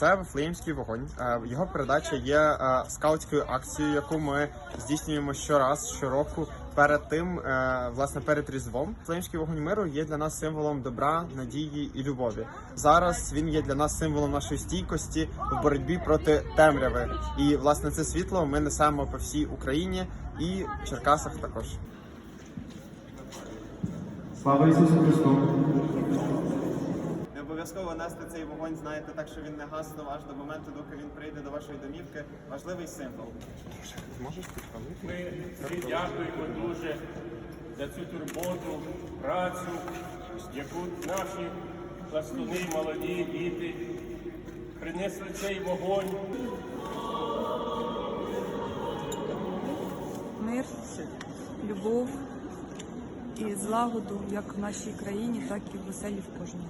Це Вифлеємський вогонь. Е, Його передача є е, скаутською акцією, яку ми здійснюємо щораз, щороку. Перед тим, е, власне, перед Різдвом. Вифлеємський вогонь миру є для нас символом добра, надії і любові. Зараз він є для нас символом нашої стійкості в боротьбі проти темряви. І власне це світло ми несемо по всій Україні і в Черкасах також. Слава Ісусу Христу! Обов'язково нести цей вогонь, знаєте, так що він не гаснув аж до моменту, доки він прийде до вашої домівки. Важливий символ. Можеш підпалити? Ми всі дякуємо дуже за цю турботу, працю, яку наші пластуни, молоді діти принесли цей вогонь. мир, любов і злагоду як в нашій країні, так і в оселі в кожному.